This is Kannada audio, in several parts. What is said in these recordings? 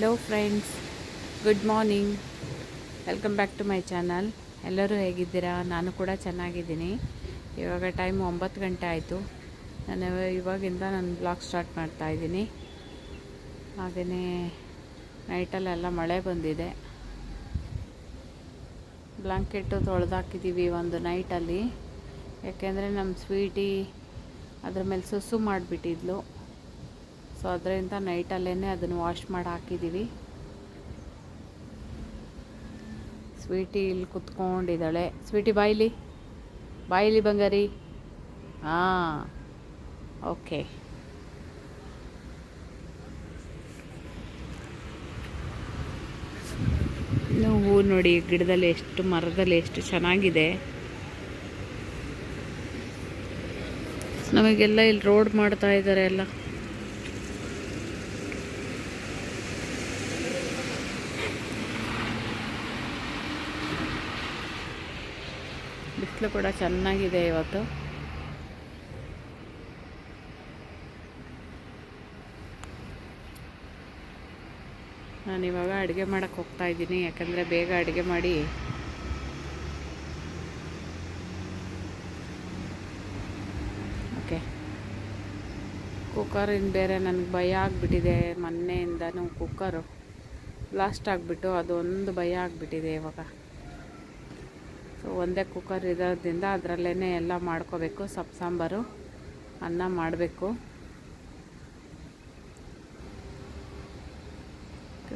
Hello friends good morning welcome back to my channel ಎಲ್ಲರೂ ಹೇಗಿದ್ದೀರಾ? ನಾನು ಕೂಡ ಚೆನ್ನಾಗಿದ್ದೀನಿ. ಇವಾಗ ಟೈಮ್ ಒಂಬತ್ತು ಗಂಟೆ ಆಯಿತು. ನಾನು ಇವಾಗಿಂದ ನಾನು ಬ್ಲಾಗ್ ಸ್ಟಾರ್ಟ್ ಮಾಡ್ತಾ ಇದ್ದೀನಿ. ಹಾಗೆಯೇ ನೈಟಲ್ಲೆಲ್ಲ ಮಳೆ ಬಂದಿದೆ. ಬ್ಲಾಂಕೆಟ್ಟು ತೊಳೆದಾಕಿದ್ದೀವಿ ಒಂದು ನೈಟಲ್ಲಿ ಯಾಕೆಂದರೆ ನಮ್ಮ ಸ್ವೀಟಿ ಅದ್ರ ಮೇಲೆ ಸುಸು ಮಾಡಿಬಿಟ್ಟಿದ್ಲು. ಸೊ ಅದರಿಂದ ನೈಟಲ್ಲೇ ಅದನ್ನು ವಾಶ್ ಮಾಡಿ ಹಾಕಿದ್ದೀವಿ ಸ್ವೀಟಿ ಇಲ್ಲಿ ಕುತ್ಕೊಂಡಿದ್ದಾಳೆ. ಸ್ವೀಟಿ ಬಾಯಿಲಿ ಬಾಯಿಲಿ ಬಂಗಾರಿ. ಹಾಂ ಓಕೆ ಹೂ ನೋಡಿ, ಗಿಡದಲ್ಲಿ ಎಷ್ಟು, ಮರದಲ್ಲಿ ಎಷ್ಟು ಚೆನ್ನಾಗಿದೆ. ನಮಗೆಲ್ಲ ಇಲ್ಲಿ ರೋಡ್ ಮಾಡ್ತಾ ಇದ್ದಾರೆ ಎಲ್ಲ. ಬಿಸಿಲು ಕೂಡ ಚೆನ್ನಾಗಿದೆ ಇವತ್ತು. ನಾನು ಇವಾಗ ಅಡುಗೆ ಮಾಡೋಕ್ಕೆ ಹೋಗ್ತಾ ಇದ್ದೀನಿ, ಯಾಕಂದರೆ ಬೇಗ ಅಡುಗೆ ಮಾಡಿ. ಓಕೆ. ಕುಕ್ಕರಿಂದ ಬೇರೆ ನನಗೆ ಭಯ ಆಗಿಬಿಟ್ಟಿದೆ, ಮೊನ್ನೆಯಿಂದನೂ ಕುಕ್ಕರು. ಬ್ಲಾಸ್ಟ್ ಆಗಿಬಿಟ್ಟು ಅದೊಂದು ಭಯ ಆಗಿಬಿಟ್ಟಿದೆ ಇವಾಗ. ಸೊ ಒಂದೇ ಕುಕ್ಕರ್ ಇರೋದ್ರಿಂದ ಅದರಲ್ಲೇ ಎಲ್ಲ ಮಾಡ್ಕೋಬೇಕು. ಸೊಪ್ಪು ಸಾಂಬಾರು, ಅನ್ನ ಮಾಡಬೇಕು.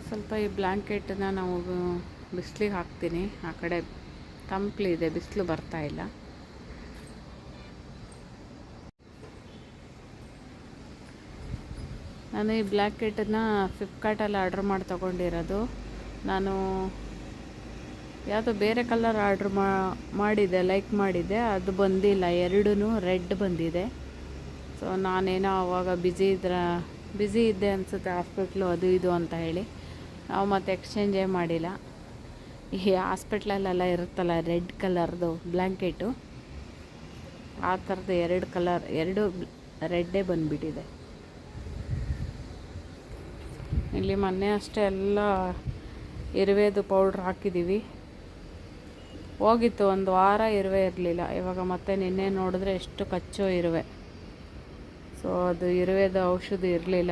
ಸ್ವಲ್ಪ ಈ ಬ್ಲ್ಯಾಂಕೆಟನ್ನ ನಾವು ಬಿಸಿಲಿಗೆ ಹಾಕ್ತೀನಿ. ಆ ಕಡೆ ತಂಪ್ಲಿದೆ ಬಿಸಿಲು ಬರ್ತಾ ಇಲ್ಲ. ನಾನು ಈ ಬ್ಲ್ಯಾಂಕೆಟನ್ನು ಫ್ಲಿಪ್ಕಾರ್ಟಲ್ಲಿ ಆರ್ಡ್ರ್ ಮಾಡಿ ತೊಗೊಂಡಿರೋದು. ನಾನು ಯಾವುದೋ ಬೇರೆ ಕಲರ್ ಆರ್ಡ್ರ್ ಮಾಡಿದ್ದೆ ಲೈಕ್ ಮಾಡಿದ್ದೆ ಅದು ಬಂದಿಲ್ಲ. ಎರಡೂ ರೆಡ್ ಬಂದಿದೆ. ಸೊ ನಾನೇನೋ ಆವಾಗ ಬ್ಯುಸಿ ಇದ್ರ ಬ್ಯುಸಿ ಇದ್ದೆ ಅನಿಸುತ್ತೆ. ಹಾಸ್ಪಿಟ್ಲು ಅದು ಇದು ಅಂತ ಹೇಳಿ. ನಾವು ಮತ್ತೆ ಎಕ್ಸ್ಚೇಂಜೇ ಮಾಡಿಲ್ಲ. ಈ ಹಾಸ್ಪಿಟ್ಲಲ್ಲೆಲ್ಲ ಇರುತ್ತಲ್ಲ ರೆಡ್ ಕಲರ್ದು ಬ್ಲ್ಯಾಂಕೆಟು ಆ ಥರದ್ದು ಎರಡು ಕಲರ್ ಎರಡು ರೆಡ್ಡೇ ಬಂದುಬಿಟ್ಟಿದೆ. ಇಲ್ಲಿ ಮೊನ್ನೆ ಅಷ್ಟೇ ಎಲ್ಲ ಇರುವೆದು ಪೌಡ್ರ್ ಹಾಕಿದ್ದೀವಿ ಹೋಗಿತ್ತು, ಒಂದು ವಾರ ಇರುವೆ ಇರಲಿಲ್ಲ. ಇವಾಗ ಮತ್ತೆ ನಿನ್ನೆ ನೋಡಿದ್ರೆ ಎಷ್ಟು ಕಚ್ಚೋ ಇರುವೆ. ಸೊ ಅದು ಇರುವೆದು ಔಷಧಿ ಇರಲಿಲ್ಲ.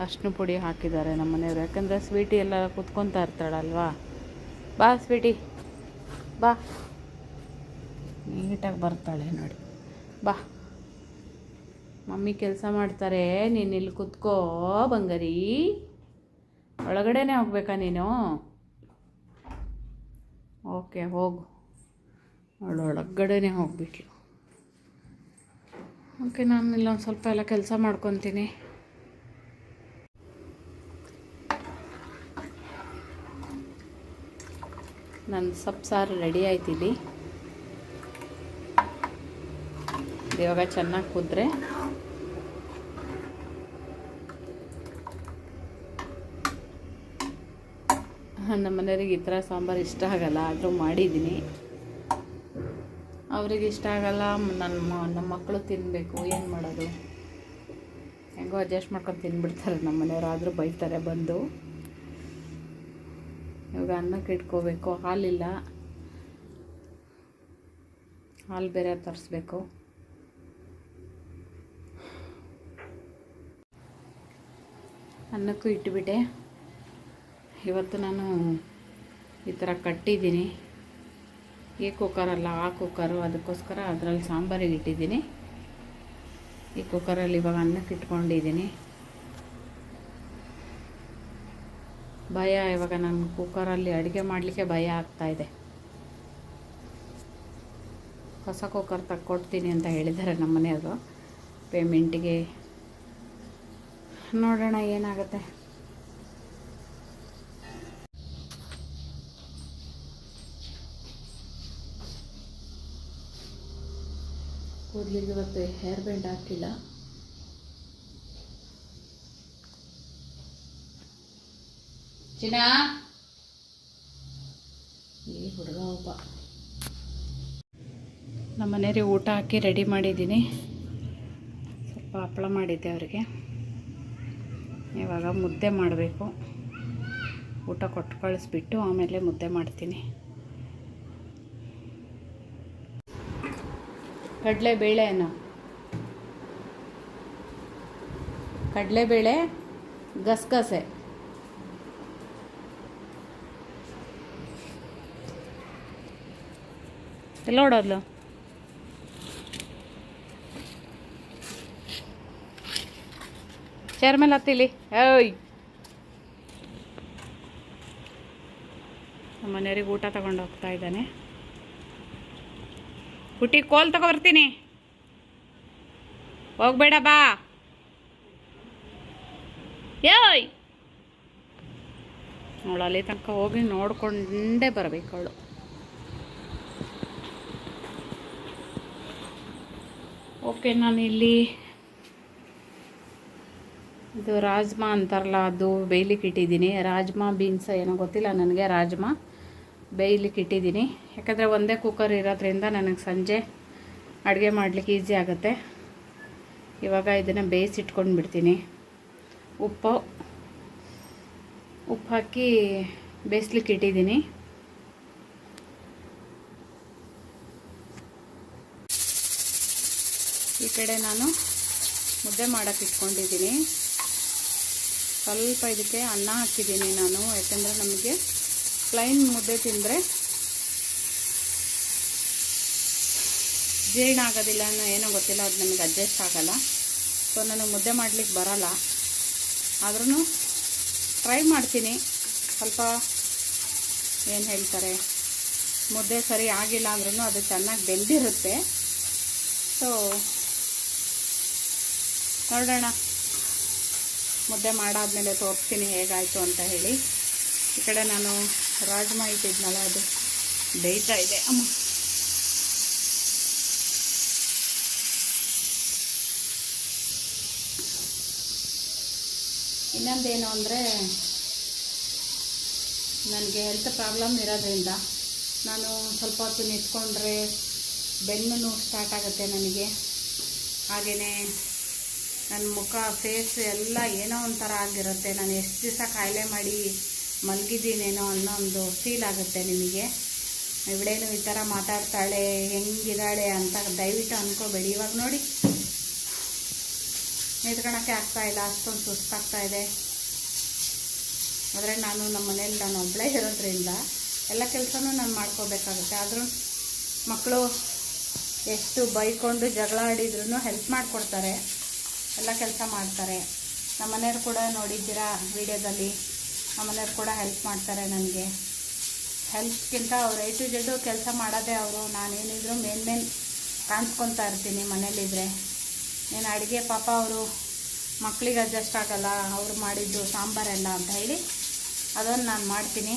ಅರ್ಶಿನ ಪುಡಿ ಹಾಕಿದ್ದಾರೆ ನಮ್ಮ ಮನೆಯವರು. ಯಾಕಂದರೆ ಸ್ವೀಟಿ ಎಲ್ಲ ಕುತ್ಕೊತಾ ಇರ್ತಾಳಲ್ವಾ? ಬಾ ಸ್ವೀಟಿ. ಬಾ. ನೀಟಾಗಿ ಬರ್ತಾಳೆ ನೋಡಿ. ಬಾ. ಮಮ್ಮಿ ಕೆಲಸ ಮಾಡ್ತಾರೆ. ನೀನು ಇಲ್ಲಿ ಕುತ್ಕೋ ಬಂಗಾರಿ. ಒಳಗಡೆನೇ ಹೋಗ್ಬೇಕಾ ನೀನು? ಓಕೆ, ಹೋಗು. ಅವಳು ಒಳಗಡೆನೇ ಹೋಗ್ಬಿಟ್ಲು. ಓಕೆ, ನಾನು ಇಲ್ಲೊಂದು ಸ್ವಲ್ಪ ಎಲ್ಲ ಕೆಲಸ ಮಾಡ್ಕೊತೀನಿ. ನನ್ನ ಸೊಪ್ಪು ಸಾರು ರೆಡಿ ಆಯ್ತಿಲ್ಲಿ ಇವಾಗ ಚೆನ್ನಾಗಿ ಕುದ್ರೆ. ನಮ್ಮ ಮನೆಯವ್ರಿಗೆ ಈ ಥರ ಸಾಂಬಾರು ಇಷ್ಟ ಆಗಲ್ಲ, ಆದರೂ ಮಾಡಿದ್ದೀನಿ. ಅವ್ರಿಗೆ ಇಷ್ಟ ಆಗಲ್ಲ ನನ್ನ ನಮ್ಮ ಮಕ್ಕಳು ತಿನ್ನಬೇಕು ಏನು ಮಾಡೋದು? ಹೆಂಗೋ ಅಡ್ಜಸ್ಟ್ ಮಾಡ್ಕೊಂಡು ತಿಂದ್ಬಿಡ್ತಾರೆ ನಮ್ಮ ಮನೆಯವರು, ಆದರೂ ಬೈತಾರೆ ಬಂದು. ಇವಾಗ ಅನ್ನಕ್ಕೆ ಇಟ್ಕೋಬೇಕು, ಹಾಲಿಲ್ಲ. ಹಾಲು ಬೇರೆ ತರಿಸ್ಬೇಕು. ಅನ್ನಕ್ಕೂ ಇಟ್ಟುಬಿಟ್ಟೆ ಇವತ್ತು ನಾನು ಈ ಥರ ಕಟ್ಟಿದ್ದೀನಿ. ಈ ಕುಕ್ಕರಲ್ಲ ಆ ಕುಕ್ಕರು ಅದಕ್ಕೋಸ್ಕರ ಅದರಲ್ಲಿ ಸಾಂಬಾರಿಗೆ ಇಟ್ಟಿದ್ದೀನಿ. ಈ ಕುಕ್ಕರಲ್ಲಿ ಇವಾಗ ಅನ್ನಕ್ಕೆ ಇಟ್ಕೊಂಡಿದ್ದೀನಿ. ಭಯ, ಇವಾಗ ನನ್ನ ಕುಕ್ಕರಲ್ಲಿ ಅಡುಗೆ ಮಾಡಲಿಕ್ಕೆ ಭಯ ಆಗ್ತಾಯಿದೆ ಹೊಸ ಕುಕ್ಕರ್ ತಕ್ಕೊಡ್ತೀನಿ ಅಂತ ಹೇಳಿದ್ದಾರೆ ನಮ್ಮ ಮನೆಯವರು ಪೇಮೆಂಟಿಗೆ ನೋಡೋಣ ಏನಾಗುತ್ತೆ. ಕೂದಲಿಗೆ ಇವತ್ತು ಹೇರ್ ಬ್ಯಾಂಡ್ ಹಾಕಿಲ್ಲ ಚಿನ್ನ? ಈ ಹುಡುಗ ಒಬ್ಬ. ನಮ್ಮ ಮನೆಯವ್ರಿಗೆ ಊಟ ಹಾಕಿ ರೆಡಿ ಮಾಡಿದ್ದೀನಿ. ಸ್ವಲ್ಪ ಹಪ್ಪಳ ಮಾಡಿದ್ದೆ ಅವರಿಗೆ. ಇವಾಗ ಮುದ್ದೆ ಮಾಡಬೇಕು. ಊಟ ಕೊಟ್ಟು ಕಳಿಸ್ಬಿಟ್ಟು ಆಮೇಲೆ ಮುದ್ದೆ ಮಾಡ್ತೀನಿ. ಕಡಲೆಬೇಳೆನ. ಕಡಲೆಬೇಳೆ ಗಸಗಸೆ. ಎಲ್ಲ ನೋಡೋದ್ಲು ಚೇರ್ ಮೇಲೆ ಹತ್ತಿಲಿ. ಏಯ್! ನಮ್ಮ ಮನೆಯವ್ರಿಗೆ ಊಟ ತಗೊಂಡು ಹೋಗ್ತಾ ಇದ್ದಾನೆ. ಹುಟ್ಟಿ ಕೋಲ್ ತಗೋ ಬರ್ತೀನಿ. ಹೋಗ್ಬೇಡ ಬಾ. ಏಯ್! ನೋಡ ಅಲ್ಲಿ ತನಕ ಹೋಗಿ ನೋಡ್ಕೊಂಡೇ ಬರಬೇಕು ಅವಳು. ಓಕೆ, ನಾನು ಇಲ್ಲಿ ಇದು ರಾಜ್ಮಾ ಅಂತಾರಲ್ಲ, ಅದು ಬೇಯ್ಲಿಕ್ಕೆ ಇಟ್ಟಿದ್ದೀನಿ ರಾಜ್ಮಾ ಬೀನ್ಸ್ ಏನೋ ಗೊತ್ತಿಲ್ಲ ನನಗೆ, ರಾಜ್ಮಾ. ಬೇಯ್ಲಿಕ್ಕೆ ಇಟ್ಟಿದ್ದೀನಿ. ಯಾಕಂದರೆ ಒಂದೇ ಕುಕ್ಕರ್ ಇರೋದ್ರಿಂದ ನನಗೆ ಸಂಜೆ ಅಡುಗೆ ಮಾಡಲಿಕ್ಕೆ ಈಸಿ ಆಗುತ್ತೆ. ಇವಾಗ ಇದನ್ನು ಬೇಯಿಸಿಟ್ಕೊಂಡು ಬಿಡ್ತೀನಿ. ಉಪ್ಪು ಉಪ್ಪು ಹಾಕಿ ಬೇಯಿಸ್ಲಿಕ್ಕೆ ಇಟ್ಟಿದ್ದೀನಿ. ಈ ಕಡೆ ನಾನು ಮುದ್ದೆ ಮಾಡೋಕ್ಕೆ ಇಟ್ಕೊಂಡಿದ್ದೀನಿ. ಸ್ವಲ್ಪ ಇದಕ್ಕೆ ಅನ್ನ ಹಾಕಿದ್ದೀನಿ ನಾನು, ಯಾಕಂದರೆ ನಮಗೆ ಪ್ಲೈನ್ ಮುದ್ದೆ ತಿಂದರೆ ಜೀರ್ಣ ಆಗೋದಿಲ್ಲ ಅನ್ನೋ ಏನೋ ಗೊತ್ತಿಲ್ಲ, ಅದು ನನಗೆ ಅಡ್ಜಸ್ಟ್ ಆಗಲ್ಲ. ಸೊ ನನಗೆ ಮುದ್ದೆ ಮಾಡಲಿಕ್ಕೆ ಬರಲ್ಲ. ಆದ್ರೂ ಟ್ರೈ ಮಾಡ್ತೀನಿ. ಸ್ವಲ್ಪ ಏನು ಹೇಳ್ತಾರೆ, ಮುದ್ದೆ ಸರಿ ಆಗಿಲ್ಲ ಅಂದ್ರೂ ಅದು ಚೆನ್ನಾಗಿ ಬೆಂದಿರುತ್ತೆ. ಸೊ ನೋಡೋಣ. ಮುದ್ದೆ ಮಾಡಾದಮೇಲೆ ತೋರಿಸ್ತೀನಿ ಹೇಗಾಯಿತು ಅಂತ ಹೇಳಿ. ಈ ಕಡೆ ನಾನು ರಾಜ್ಮಾ ಇಟ್ಟಿದ್ನಲ್ಲ ಅದು. ಬೇಯ್ತಾ ಇದೆ. ಅಮ್ಮ. ಇನ್ನೊಂದೇನು ಅಂದರೆ, ನನಗೆ ಹೆಲ್ತ್ ಪ್ರಾಬ್ಲಮ್ ಇರೋದ್ರಿಂದ ನಾನು ಸ್ವಲ್ಪ ಹೊತ್ತು ನಿಂತ್ಕೊಂಡ್ರೆ ಬೆನ್ನು ನೋವು ಸ್ಟಾರ್ಟ್ ಆಗುತ್ತೆ ನನಗೆ. ಹಾಗೆಯೇ ನನ್ನ ಮುಖ ಫೇಸ್ ಎಲ್ಲ ಏನೋ ಒಂಥರ ಆಗಿರುತ್ತೆ. ನಾನು ಎಷ್ಟು ದಿವಸ ಕಾಯಿಲೆ ಮಾಡಿ ಮಲಗಿದ್ದೀನೇನೋ ಅನ್ನೋ ಒಂದು ಫೀಲ್ ಆಗುತ್ತೆ ನಿಮಗೆ. ಇವಳೇನು ಈ ಥರ ಮಾತಾಡ್ತಾಳೆ, ಹೆಂಗಿದ್ದಾಳೆ ಅಂತ ದಯವಿಟ್ಟು ಅಂದ್ಕೋಬೇಡಿ ಇವಾಗ ನೋಡಿ. ನಿಂತ್ಕೊಳಕ್ಕೆ ಆಗ್ತಾ ಇಲ್ಲ, ಅಷ್ಟೊಂದು ಸುಸ್ತಾಗ್ತಾ ಇದೆ. ಆದರೆ ನಾನು ನಮ್ಮ ಮನೇಲಿ ನಾನು ಒಬ್ಬಳೇ ಇರೋದ್ರಿಂದ ಎಲ್ಲ ಕೆಲಸನೂ ನಾನು ಮಾಡ್ಕೋಬೇಕಾಗುತ್ತೆ. ಆದರೂ ಮಕ್ಕಳು ಎಷ್ಟು ಬೈಕೊಂಡು ಜಗಳ ಆಡಿದ್ರೂ ಹೆಲ್ಪ್ ಮಾಡಿಕೊಡ್ತಾರೆ. ಎಲ್ಲ ಕೆಲಸ ಮಾಡ್ತಾರೆ. ನಮ್ಮ ಮನೆಯವ್ರು ಕೂಡ ನೋಡಿದ್ದೀರಾ ವಿಡಿಯೋದಲ್ಲಿ? ಮನೆಯವ್ರು ಕೂಡ ಹೆಲ್ಪ್ ಮಾಡ್ತಾರೆ ನನಗೆ. ಹೆಲ್ಪ್ಗಿಂತ ಅವ್ರು ಐ ಟು ಜೆಡ್ಡು ಕೆಲಸ ಮಾಡೋದೇ ಅವರು, ನಾನೇನಿದ್ರು ಮೇನ್ ಮೇನ್ ಕಾಣಿಸ್ಕೊತಾ ಇರ್ತೀನಿ ಮನೇಲಿದ್ದರೆ ಏನು ಅಡುಗೆ ಪಾಪ ಅವರು ಮಕ್ಕಳಿಗೆ ಅಡ್ಜಸ್ಟ್ ಆಗಲ್ಲ, ಅವರು ಮಾಡಿದ್ದು ಸಾಂಬಾರೆಲ್ಲ ಅಂತ ಹೇಳಿ ಅದನ್ನು ನಾನು ಮಾಡ್ತೀನಿ.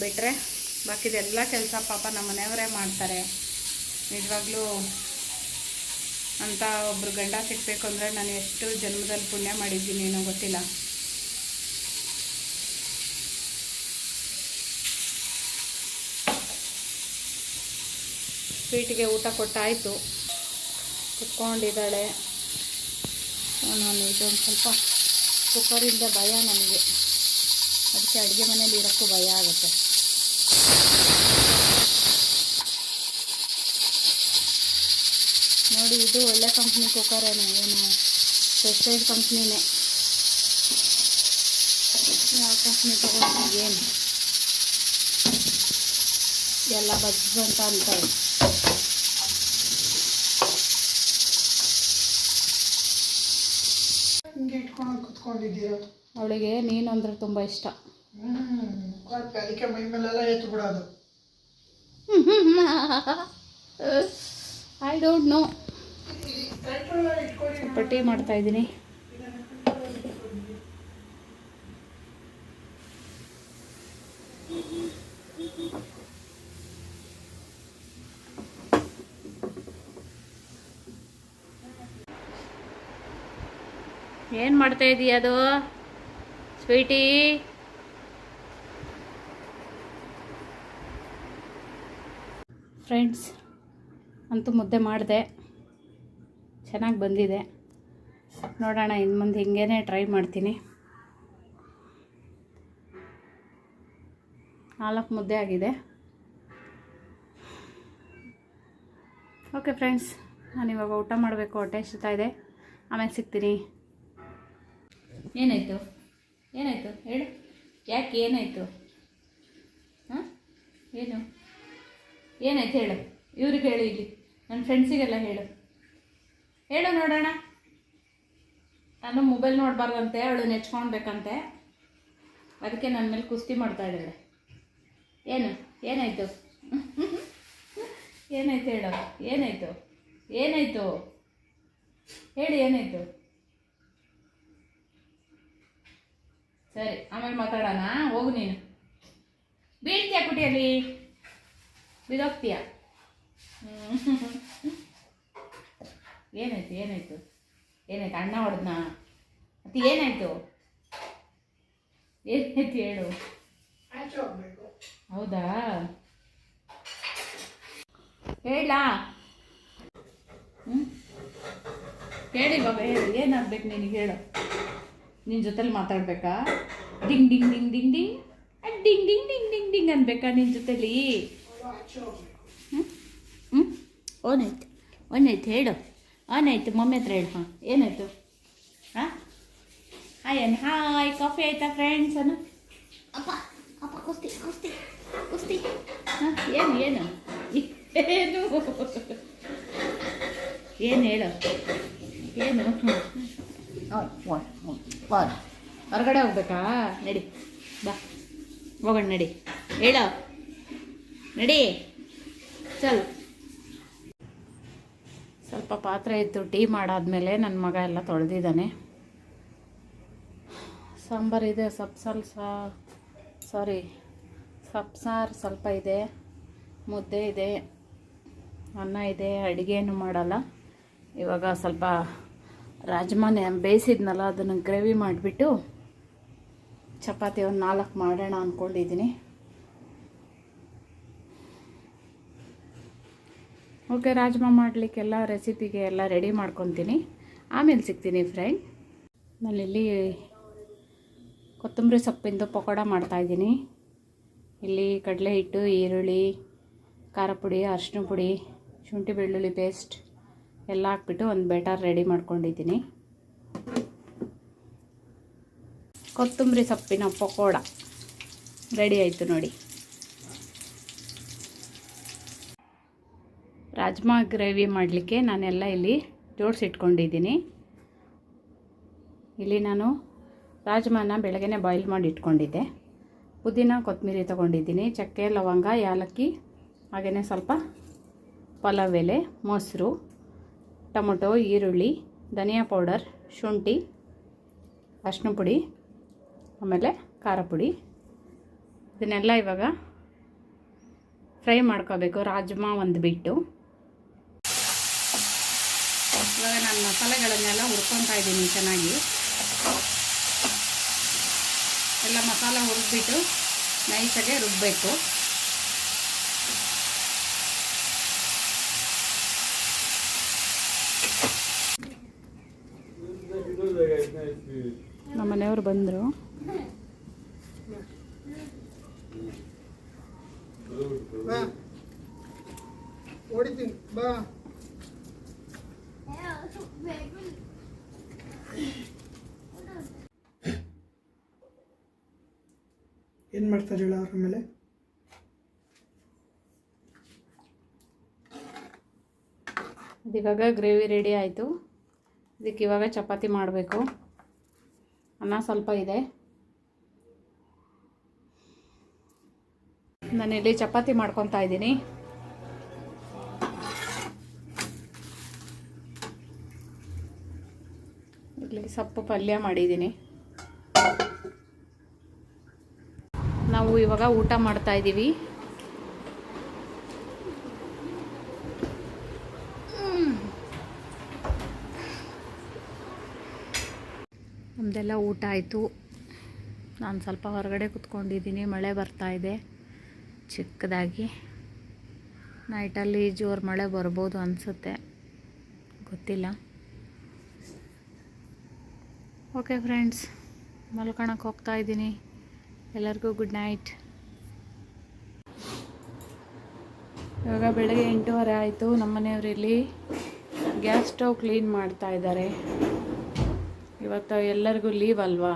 ಬಿಟ್ಟರೆ ಬಾಕಿದೆಲ್ಲ ಕೆಲಸ ಪಾಪ ನಮ್ಮ ಮನೆಯವರೇ ಮಾಡ್ತಾರೆ. ನಿಜವಾಗ್ಲೂ ಅಂತ ಒಬ್ಬರು ಗಂಡ ಸಿಗಬೇಕು ಅಂದರೆ ನಾನು ಎಷ್ಟು ಜನ್ಮದಲ್ಲಿ ಪುಣ್ಯ ಮಾಡಿದ್ದೀನಿ ಏನೋ ಗೊತ್ತಿಲ್ಲ. ಸ್ವೀಟಿಗೆ ಊಟ ಕೊಟ್ಟಾಯಿತು. ಕುತ್ಕೊಂಡಿದ್ದಾಳೆ. ನಾನು ಇದೊಂದು ಸ್ವಲ್ಪ ಕುಕ್ಕರಿಂದ ಭಯ ನನಗೆ. ಅದಕ್ಕೆ ಅಡುಗೆ ಮನೇಲಿ ಇರೋಕ್ಕೂ ಭಯ ಆಗುತ್ತೆ. ನೋಡಿ, ಇದು ಒಳ್ಳೆ ಕಂಪ್ನಿ ಕುಕ್ಕರೇನೆ ಏನು ಪ್ರೆಸ್ಟೇಜ್ ಕಂಪ್ನಿನೇ ಯಾವ ಕಂಪ್ನಿ ತಗೊಂಡು ಏನು? ಎಲ್ಲ ಬಜ್ಜು ಅಂತ ಅಂತಾರೆ. ಅವಳಿಗೆ ನೀನು ಅಂದ್ರೆ ತುಂಬ ಇಷ್ಟ. ಅದಕ್ಕೆ ಮೈ ಮೇಲೆಲ್ಲ ಎತ್ತು ಬಿಡೋದು. ಐ ಡೋಂಟ್ ನೋ ಕೈಕೊಳ್ಳ ಸ್ವಲ್ಪ ಟೀ ಮಾಡ್ತಾ ಇದ್ದೀನಿ. ಏನು ಮಾಡ್ತಾ ಇದೀಯ ಅದು? ಸ್ವೀಟಿ ಫ್ರೆಂಡ್ಸ್ ಅಂತೂ ಮುದ್ದೆ ಮಾಡಿದೆ. ಚೆನ್ನಾಗಿ ಬಂದಿದೆ. ನೋಡೋಣ ಇನ್ನು ಮುಂದೆ ಹಿಂಗೇ ಟ್ರೈ ಮಾಡ್ತೀನಿ. ನಾಲ್ಕು ಮುದ್ದೆ ಆಗಿದೆ. ಓಕೆ ಫ್ರೆಂಡ್ಸ್ ನಾನು ಇವಾಗ ಊಟ ಮಾಡಬೇಕು ಹೊಟ್ಟೆ ಇದೆ. ಆಮೇಲೆ ಸಿಗ್ತೀನಿ. ಏನಾಯಿತು? ಏನಾಯಿತು? ಹೇಳು. ಯಾಕೆ ಏನಾಯಿತು? ಹಾಂ? ಏನು? ಏನಾಯ್ತು ಹೇಳು. ಇವ್ರಿಗೆ ಹೇಳು ಇಲ್ಲಿ. ನನ್ನ ಫ್ರೆಂಡ್ಸಿಗೆಲ್ಲ ಹೇಳು. ಹೇಳು ನೋಡೋಣ. ನಾನು ಮೊಬೈಲ್ ನೋಡಬಾರ್ದಂತೆ, ಅವಳು ನೆಚ್ಕೊಳ್ಬೇಕಂತೆ ಅದಕ್ಕೆ ನನ್ನ ಮೇಲೆ ಕುಸ್ತಿ ಮಾಡ್ತಾ ಇದ್ದಾಳೆ. ಏನು? ಏನಾಯಿತು? ಏನಾಯ್ತು ಹೇಳು? ಏನಾಯಿತು? ಏನಾಯಿತು? ಹೇಳಿ ಏನಾಯಿತು? ಸರಿ ಆಮೇಲೆ ಮಾತಾಡೋಣ. ಹೋಗು ನೀನು. ಬೀಳ್ತೀಯ ಕುಟಿಯಲ್ಲಿ? ಬಿದೋಗ್ತೀಯ ಏನಾಯ್ತು ಏನಾಯ್ತು? ಏನಾಯ್ತು ಅಣ್ಣ ಹೊಡೆದ್ನಾ? ಮತ್ತೆ ಏನಾಯ್ತು? ಏನಾಯ್ತು ಹೇಳು. ಹೌದಾ? ಹೇಳ. ಹ್ಞೂ ಹೇಳಿ ಬಾಬಾ ಹೇಳಿ. ಏನಾಗ್ಬೇಕು ನಿನಗೆ ಹೇಳು. ನಿನ್ನ ಜೊತೆಲಿ ಮಾತಾಡ್ಬೇಕಾ? Ding ding ding ding ding ding ding ding ding ding ಅನ್ಬೇಕಾ ನಿನ್ನ ಜೊತೆಲಿ? ಹ್ಞೂ ಹ್ಞೂ ಓನಾಯ್ತು. ಓನಾಯ್ತು ಹೇಳು. ಓನಾಯ್ತು ಮಮ್ಮಿ ಹತ್ರ ಹೇಳು. ಹಾಂ ಏನಾಯ್ತು? ಹಾಂ? ಹಾಯ್ ಅನ್ ಹಾಯ್ ಕಾಫಿ ಆಯ್ತಾ ಫ್ರೆಂಡ್ಸ್ ಅನ್ನು ಅಪ್ಪ ಅಪ್ಪ ಕುಸ್ತಿ ಕುಸ್ತಿ ಕುಸ್ತಿ. ಹಾಂ ಏನು ಏನು? ಏನು? ಏನು ಹೇಳು? ಏನು? ಹ್ಞೂ ಹೊರಗಡೆ ಹೋಗ್ಬೇಕಾ? ನಡಿ. ಬಾ. ಹೋಗೋಣ, ನಡಿ. ಹೇಳು. ನಡಿ. ಚಲ್. ಸ್ವಲ್ಪ ಪಾತ್ರೆ ಇತ್ತು ಟೀ ಮಾಡಾದ್ಮೇಲೆ ನನ್ನ ಮಗ ಎಲ್ಲ ತೊಳೆದಿದ್ದಾನೆ. ಸಾಂಬಾರಿದೆ ಸಪ್ಸಲ್ ಸಾ, ಸಾರಿ, ಸಪ್ಸಾರು ಸ್ವಲ್ಪ ಇದೆ, ಮುದ್ದೆ ಇದೆ, ಅನ್ನ ಇದೆ ಅಡುಗೆಯನ್ನು ಮಾಡಲ್ಲ. ಇವಾಗ ಸ್ವಲ್ಪ ರಾಜ್ಮಾನೆ ಬೇಯಿಸಿದ್ನಲ್ಲ, ಅದನ್ನು ಗ್ರೇವಿ ಮಾಡಿಬಿಟ್ಟು ಚಪಾತಿ ಒಂದು ನಾಲ್ಕು ಮಾಡೋಣ ಅಂದ್ಕೊಂಡಿದ್ದೀನಿ ಓಕೆ, ರಾಜ್ಮಾ ಮಾಡಲಿಕ್ಕೆಲ್ಲ ರೆಸಿಪಿಗೆ ಎಲ್ಲ ರೆಡಿ ಮಾಡ್ಕೊತೀನಿ. ಆಮೇಲೆ ಸಿಗ್ತೀನಿ ಫ್ರೆಂಡ್ ನಾನಿಲ್ಲಿ ಕೊತ್ತಂಬರಿ ಸೊಪ್ಪಿಂದು ಪಕೋಡ ಮಾಡ್ತಾಯಿದ್ದೀನಿ ಇಲ್ಲಿ ಕಡಲೆ ಹಿಟ್ಟು ಈರುಳ್ಳಿ, ಖಾರ ಪುಡಿ ಅರಿಶಿನ ಪುಡಿ, ಶುಂಠಿ ಬೆಳ್ಳುಳ್ಳಿ ಪೇಸ್ಟ್ ಎಲ್ಲ ಹಾಕ್ಬಿಟ್ಟು ಒಂದು ಬೆಟರ್ ರೆಡಿ ಮಾಡ್ಕೊಂಡಿದ್ದೀನಿ. ಕೊತ್ತಂಬರಿ ಸೊಪ್ಪಿನ ಪಕೋಡ ರೆಡಿ ಆಯಿತು ನೋಡಿ. ರಾಜ್ಮಾ ಗ್ರೇವಿ ಮಾಡಲಿಕ್ಕೆ ನಾನೆಲ್ಲ ಇಲ್ಲಿ ಜೋಡಿಸಿಟ್ಕೊಂಡಿದ್ದೀನಿ. ಇಲ್ಲಿ ನಾನು ರಾಜ್ಮಾನ ಬೆಳಗ್ಗೆ ಬಾಯ್ಲ್ ಮಾಡಿ ಇಟ್ಕೊಂಡಿದ್ದೆ. ಪುದೀನ, ಕೊತ್ತಂಬರಿ ತೊಗೊಂಡಿದ್ದೀನಿ. ಚಕ್ಕೆ, ಲವಂಗ, ಯಾಲಕ್ಕಿ ಹಾಗೆಯೇ ಸ್ವಲ್ಪ ಪಲಾವ್ ಎಲೆ, ಮೊಸರು. ಟೊಮೊಟೊ, ಈರುಳ್ಳಿ, ಧನಿಯಾ ಪೌಡರ್, ಶುಂಠಿ, ಅರಿಶಿನ ಪುಡಿ, ಆಮೇಲೆ ಖಾರ ಪುಡಿ. ಇದನ್ನೆಲ್ಲ ಇವಾಗ ಫ್ರೈ ಮಾಡ್ಕೋಬೇಕು ರಾಜ್ಮಾ ಒಂದು ಬಿಟ್ಟು. ಇವಾಗ ನಾನು ಮಸಾಲೆಗಳನ್ನೆಲ್ಲ ಹುರ್ಕೊತಾ ಇದ್ದೀನಿ ಚೆನ್ನಾಗಿ. ಎಲ್ಲ ಮಸಾಲೆ ಹುರಿದ್ಬಿಟ್ಟು ನೈಸಾಗೆ ರುಬ್ಬಬೇಕು ನಮ್ಮ ಮನೆಯವರು ಬಂದರು ಏನು ಮಾಡ್ತಾರೆ ಹೇಳ ಅವ್ರ ಮೇಲೆ? ಇವಾಗ ಗ್ರೇವಿ ರೆಡಿ ಆಯಿತು. ಇದಕ್ಕೆ ಇವಾಗ ಚಪಾತಿ ಮಾಡಬೇಕು. ಅನ್ನ ಸ್ವಲ್ಪ ಇದೆ. ನಾನಿಲ್ಲಿ ಚಪಾತಿ ಮಾಡ್ಕೊತಾ ಇದ್ದೀನಿ. ಇಲ್ಲಿ ಸೊಪ್ಪು ಪಲ್ಯ ಮಾಡಿದ್ದೀನಿ. ನಾವು ಇವಾಗ ಊಟ ಮಾಡ್ತಾ ಇದ್ದೀವಿ ನಮ್ಮದೆಲ್ಲ ಊಟ ಆಯಿತು. ನಾನು ಸ್ವಲ್ಪ ಹೊರಗಡೆ ಕುತ್ಕೊಂಡಿದ್ದೀನಿ. ಮಳೆ ಬರ್ತಾ ಇದೆ ಚಿಕ್ಕದಾಗಿ. ನೈಟಲ್ಲಿ ಜೋರು ಮಳೆ ಬರ್ಬೋದು ಅನಿಸುತ್ತೆ. ಗೊತ್ತಿಲ್ಲ. ಓಕೆ ಫ್ರೆಂಡ್ಸ್ ಮಲ್ಕೊಳಕ್ಕೆ ಹೋಗ್ತಾ ಇದ್ದೀನಿ. ಎಲ್ಲರಿಗೂ ಗುಡ್ ನೈಟ್. ಇವಾಗ ಬೆಳಗ್ಗೆ ಎಂಟೂವರೆ ಆಯಿತು. ನಮ್ಮನೆಯವರು ಇಲ್ಲಿ ಗ್ಯಾಸ್ ಸ್ಟವ್ ಕ್ಲೀನ್ ಮಾಡ್ತಾ ಇದ್ದಾರೆ. ಇವತ್ತು ಎಲ್ಲರಿಗೂ ಲೀವ್ ಅಲ್ವಾ?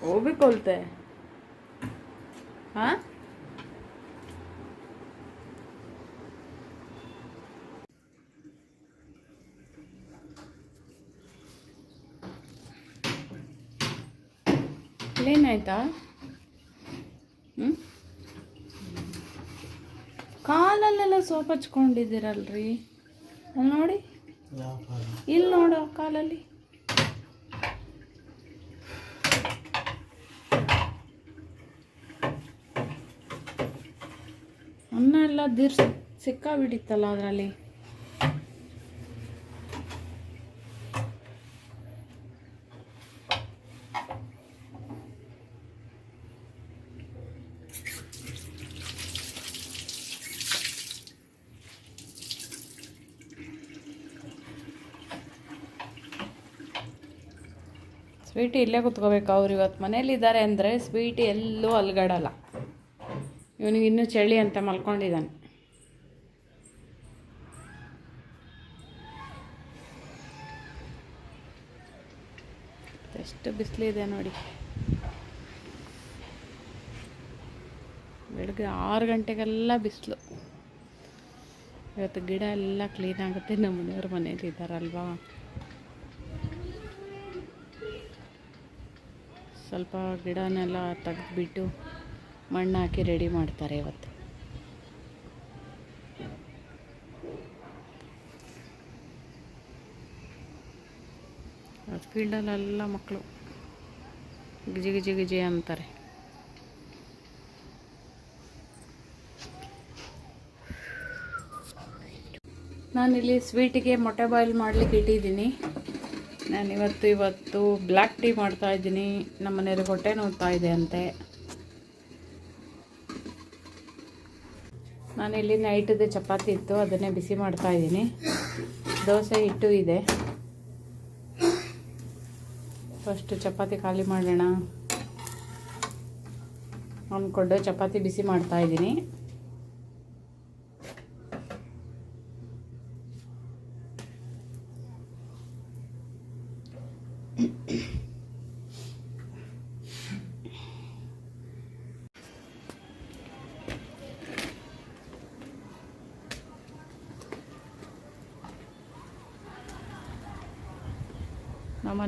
ಹೋಗ್ಬಿಕೊಳ್ತೆ. ಹಾಂ? ಕ್ಲೀನ್ ಆಯ್ತಾ ಹ್ಞೂ ಕಾಲಲ್ಲೆಲ್ಲ ಸೋಪ್ ಹಚ್ಕೊಂಡಿದ್ದೀರಲ್ರಿ? ಅಲ್ಲಿ ನೋಡಿ. ಇಲ್ಲಿ ನೋಡು ಕಾಲಲ್ಲಿ. ಅನ್ನ ಎಲ್ಲ ದಿರ್ ಸಿಕ್ಕಾಬಿಟ್ಟಿತ್ತಲ್ಲ ಅದರಲ್ಲಿ. ಸ್ವೀಟಿ ಇಲ್ಲೇ ಕುತ್ಕೋಬೇಕು. ಅವ್ರು ಇವತ್ತು ಮನೇಲಿದ್ದಾರೆ ಅಂದರೆ ಸ್ವೀಟಿ ಎಲ್ಲೂ ಅಲ್ಗಡಲ್ಲ. ಇವನಿಗೆ ಇನ್ನೂ ಚಳಿ ಅಂತ ಮಲ್ಕೊಂಡಿದ್ದಾನೆ. ಎಷ್ಟು ಬಿಸಿಲಿದೆ ನೋಡಿ. ಬೆಳಗ್ಗೆ ಆರು ಗಂಟೆಗೆಲ್ಲ ಬಿಸಿಲು. ಇವತ್ತು ಗಿಡ ಎಲ್ಲ ಕ್ಲೀನ್ ಆಗುತ್ತೆ. ನಮ್ಮ ಮನೆಯವ್ರ ಮನೇಲಿ ಇದ್ದಾರಲ್ವಾ ಸ್ವಲ್ಪ ಗಿಡನೆಲ್ಲ ತೆಗೆದ್ಬಿಟ್ಟು ಮಣ್ಣು ಹಾಕಿ ರೆಡಿ ಮಾಡ್ತಾರೆ ಇವತ್ತು. ಫೀಲ್ಡಲ್ಲೆಲ್ಲ ಮಕ್ಕಳು ಗಿಜಿ ಗಿಜಿ ಗಿಜಿ ಅಂತಾರೆ. ನಾನಿಲ್ಲಿ ಸ್ವೀಟಿಗೆ ಮೊಟ್ಟೆ ಬಾಯ್ಲ್ ಮಾಡಲಿಕ್ಕೆ ಇಟ್ಟಿದ್ದೀನಿ. ನಾನು ಇವತ್ತು ಇವತ್ತು ಬ್ಲ್ಯಾಕ್ ಟೀ ಮಾಡ್ತಾ ಇದ್ದೀನಿ. ನಮ್ಮ ಮನೆಯಲ್ಲಿ ಹೊಟ್ಟೆ ನೋಡ್ತಾ ಇದೆ ಅಂತೆ. ನಾನಿಲ್ಲಿ ನೈಟದ ಚಪಾತಿ ಇತ್ತು, ಅದನ್ನೇ ಬಿಸಿ ಮಾಡ್ತಾ ಇದ್ದೀನಿ. ದೋಸೆ ಹಿಟ್ಟು ಇದೆ. ಫಸ್ಟ್ ಚಪಾತಿ ಖಾಲಿ ಮಾಡೋಣ. ಅಂದ್ಕೊಂಡು ಚಪಾತಿ ಬಿಸಿ ಮಾಡ್ತಾ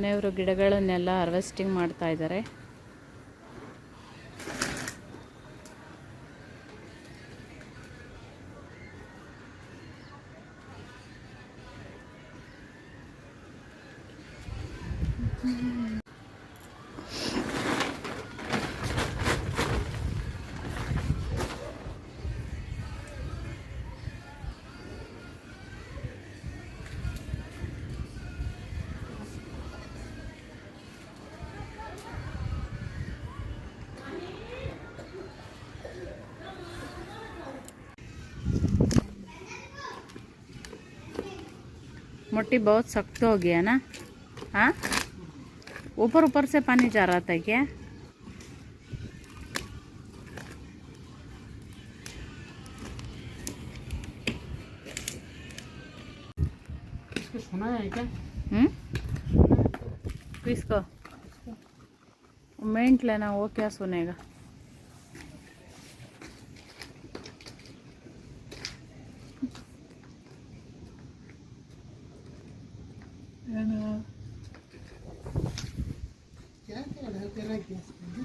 ಮನೆಯವರು ಗಿಡಗಳನ್ನೆಲ್ಲ ಹಾರ್ವೆಸ್ಟಿಂಗ್ ಮಾಡ್ತಾ ಇದ್ದಾರೆ. मोटी बहुत सख्त हो गया ना? हाँ? ऊपर ऊपर से पानी जा रहा था क्या? सुना है क्या? हम्म? किसको? मेंट लेना वो क्या सुनेगा क्या क्या है तेरा गैस में?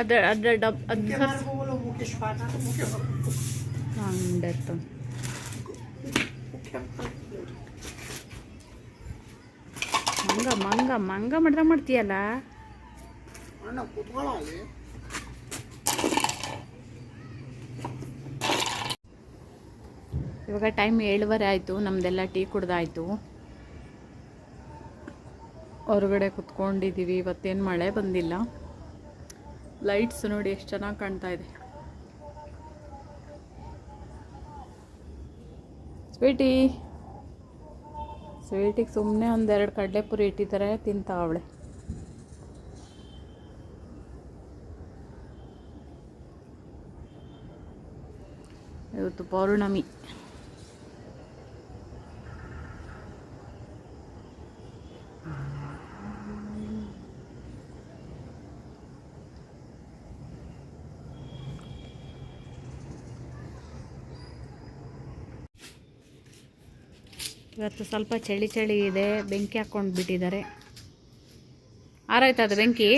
ಅದರ ಅದರ ಡಬ್ ಅದು ಹಂಗತ್ತು ಮಂಗ ಮಂಗ ಮಂಗ ಮಾಡ್ದ ಮಾಡ್ತೀಯಲ್ಲ? ಇವಾಗ ಟೈಮ್ ಏಳುವರೆ ಆಯಿತು ನಮ್ಮದೆಲ್ಲ ಟೀ ಕುಡ್ದಾಯಿತು. ಹೊರಗಡೆ ಕುತ್ಕೊಂಡಿದ್ದೀವಿ ಇವತ್ತೇನು ಮಳೆ ಬಂದಿಲ್ಲ. ಲೈಟ್ಸ್ ನೋಡಿ ಎಷ್ಟು ಚೆನ್ನಾಗಿ ಕಾಣ್ತಾ ಇದೆ. ಸ್ವೀಟಿ. ಸ್ವೀಟಿಗೆ ಸುಮ್ಮನೆ ಒಂದೆರಡು ಕಡಲೆಪುರಿ ಇಟ್ಟಿದ್ದಾರೆ ತಿಂತಾವಳೆ ಇವತ್ತು ಪೌರ್ಣಮಿ. ಇವತ್ತು ಸ್ವಲ್ಪ ಚಳಿ ಚಳಿ ಇದೆ, ಬೆಂಕಿ ಹಾಕ್ಕೊಂಡು ಬಿಟ್ಟಿದ್ದಾರೆ. ಆರಾಯ್ತು ಬೆಂಕಿ?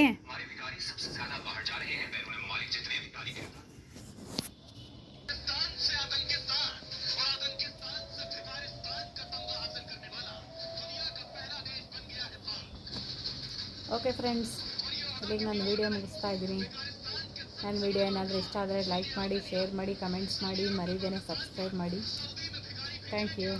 ಓಕೆ ಫ್ರೆಂಡ್ಸ್ ಇಲ್ಲಿಗೆ ನಾನು ವೀಡಿಯೋ ಮುಗಿಸ್ತಾ ಇದ್ದೀನಿ. ನನ್ನ ವೀಡಿಯೋ ಏನಾದರೂ ಇಷ್ಟ ಆದರೆ ಲೈಕ್ ಮಾಡಿ ಶೇರ್ ಮಾಡಿ ಕಮೆಂಟ್ಸ್ ಮಾಡಿ, ಮರಿದೇನೆ ಸಬ್ಸ್ಕ್ರೈಬ್ ಮಾಡಿ. Thank you